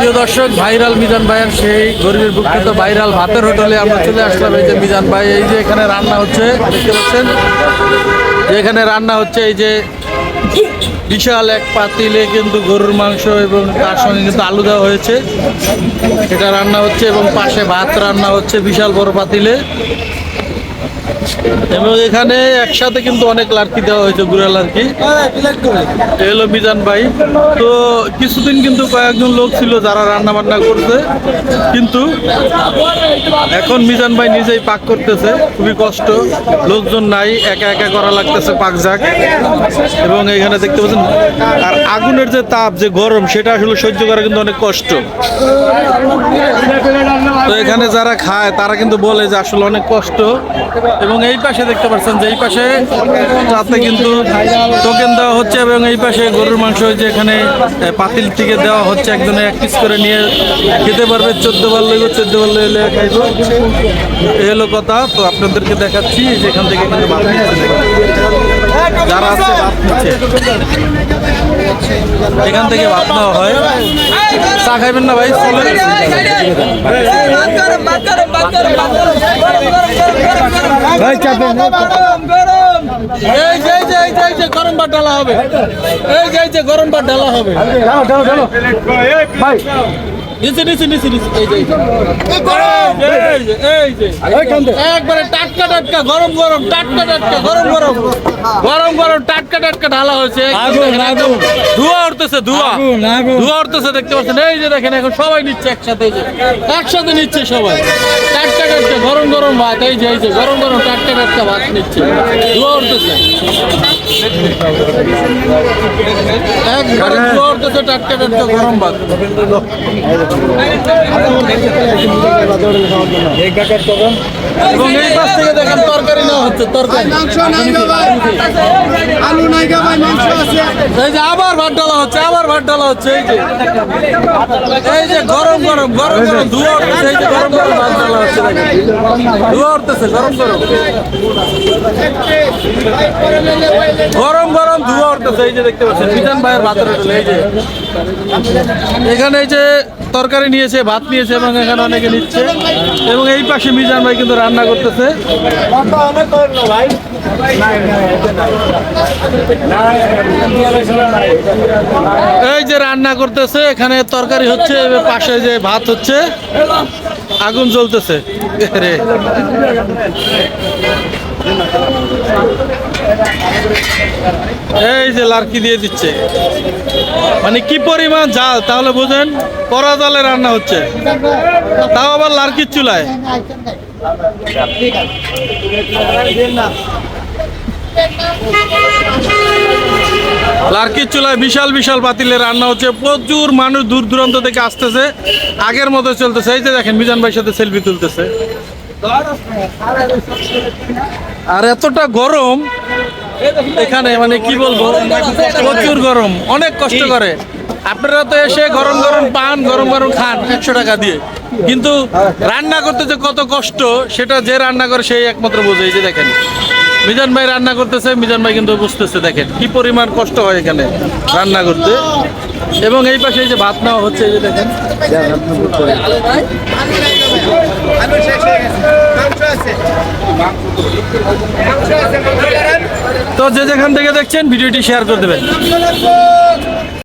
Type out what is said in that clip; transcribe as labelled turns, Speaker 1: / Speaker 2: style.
Speaker 1: প্রিয় দর্শক, ভাইরাল মিজান ভাইয়ের সেই গরিবের বুকৃত ভাইরাল ভাতের হোটেলে আমরা চলে আসলাম। এই যে মিজান ভাই, এই যে এখানে রান্না হচ্ছে, দেখতে পাচ্ছেন? এখানে রান্না হচ্ছে, এই যে বিশাল এক পাতিলে কিন্তু গরুর মাংস এবং তার সঙ্গে কিন্তু আলু দেওয়া হয়েছে। এটা রান্না হচ্ছে এবং পাশে ভাত রান্না হচ্ছে বিশাল বড় পাতিলে। এবং এখানে একসাথে কিন্তু অনেক লার্কি দেওয়া হয়েছে গুড়া লার্কি এ হলো মিজান ভাই। তো কিছুদিন কিন্তু কয়েকজন লোক ছিল যারা রান্না বান্না করছে, কিন্তু এখন মিজান ভাই নিজেই পাক করতেছে, খুবই কষ্ট। লোকজন নাই, একা একা করা লাগতেছে পাক যাক। এবং এখানে দেখতে পাচ্ছেন, আর আগুনের যে তাপ, যে গরম, সেটা আসলে সহ্য করা কিন্তু অনেক কষ্ট। তো এখানে যারা খায়, তারা কিন্তু বলে যে আসলে অনেক কষ্ট। এবং এই পাশে দেখতে পাচ্ছেন যে এই পাশে তাতে কিন্তু টোকেন দেওয়া হচ্ছে এবং এই পাশে গরুর মাংস যে এখানে পাতিল থেকে দেওয়া হচ্ছে। একজনে এক পিস করে নিয়ে খেতে পারবে। চোদ্দ বার লইব, চোদ্দ বার লইলে খাইব। এই হলো কথা। তো আপনাদেরকে দেখাচ্ছি যে এখান থেকে কিন্তু যারা আছে ভাত নিচ্ছে। এখান থেকে ভাত নেওয়া হয়। চা খাইবেন না ভাই? চলে এই যে এই যে এই যে এই যে গরম ভাত ঢালা হবে। এই যে এই যে গরম ভাত ঢালা হবে। নিচে নিচে নিচে নিচে। এই যে এই যে। এই যে একবারে টাটকা টাটকা গরম গরম টাটকা টাটকা গরম গরম। গরম গরম টাটকা টাটকা ঢালা হয়েছে। ধোঁয়া উঠতেছে ধোঁয়া। ধোঁয়া উঠতেছে দেখতে পাচ্ছেন? এই যে দেখেন এখন সবাই নিচ্ছে একসাথে এই যে। একসাথে নিচ্ছে সবাই। টাটকা টাটকা গরম গরম ভাত এই যে এই যে গরম গরম টাটকা টাটকা ভাত নিচ্ছে। ধোঁয়া উঠতেছে। একবারে ধোঁয়া উঠতেছে টাটকা টাটকা গরম ভাত। এবং এই পাশ আবার ভাত ডালা হচ্ছে আবার ভাত ডালা হচ্ছে এই যে। এই যে গরম গরম গরম গরম ধোঁয়া উঠতেছে এই যে গরম গরম ভাত ডালা হচ্ছে উঠতেছে গরম গরম। গরম গরম ধোঁয়া উঠতেছে এই যে দেখতে পাচ্ছেন মিজান ভাইয়ের ভাতের হোটেল এই যে। এখানে এই যে তরকারি নিয়েছে ভাত নিয়েছে এবং এখানে অনেকে নিচ্ছে। এবং এই পাশে মিজান ভাই কিন্তু রান্না করতেছে। এই যে রান্না করতেছে, এখানে তরকারি হচ্ছে পাশে যে ভাত হচ্ছে, আগুন জ্বলতেছে। এই যে লার্কি দিয়ে দিচ্ছে। মানে কি পরিমাণ জাল তাহলে বুঝেন, কড়া জালে রান্না হচ্ছে। তাও আবার লার্কির চুলায়। লার্কির চুলায় বিশাল বিশাল পাতিলে রান্না হচ্ছে। প্রচুর মানুষ দূর দূরান্ত থেকে আসতেছে। আগের মতো চলতেছে। এই যে দেখেন, মিজান ভাইয়ের সাথে সেলফি তুলতেছে। আর এতটা গরম, এখানে মানে কি বলব? প্রচুর গরম, অনেক কষ্ট করে। আপনারা তো এসে গরম গরম পান, গরম গরম খান, একশো টাকা দিয়ে। কিন্তু রান্না করতে যে কত কষ্ট, সেটা যে রান্না করে সেই একমাত্র বোঝে। এই যে দেখেন, মিজান ভাই রান্না করতেছে, মিজান ভাই কিন্তু বুঝতেছে, দেখেন কি পরিমাণ কষ্ট হয় এখানে রান্না করতে। এবং এই পাশে এই যে ভাত নেওয়া হচ্ছে, এই যে দেখেন। তো যে যেখান থেকে দেখছেন, ভিডিওটি শেয়ার করে দেবেন।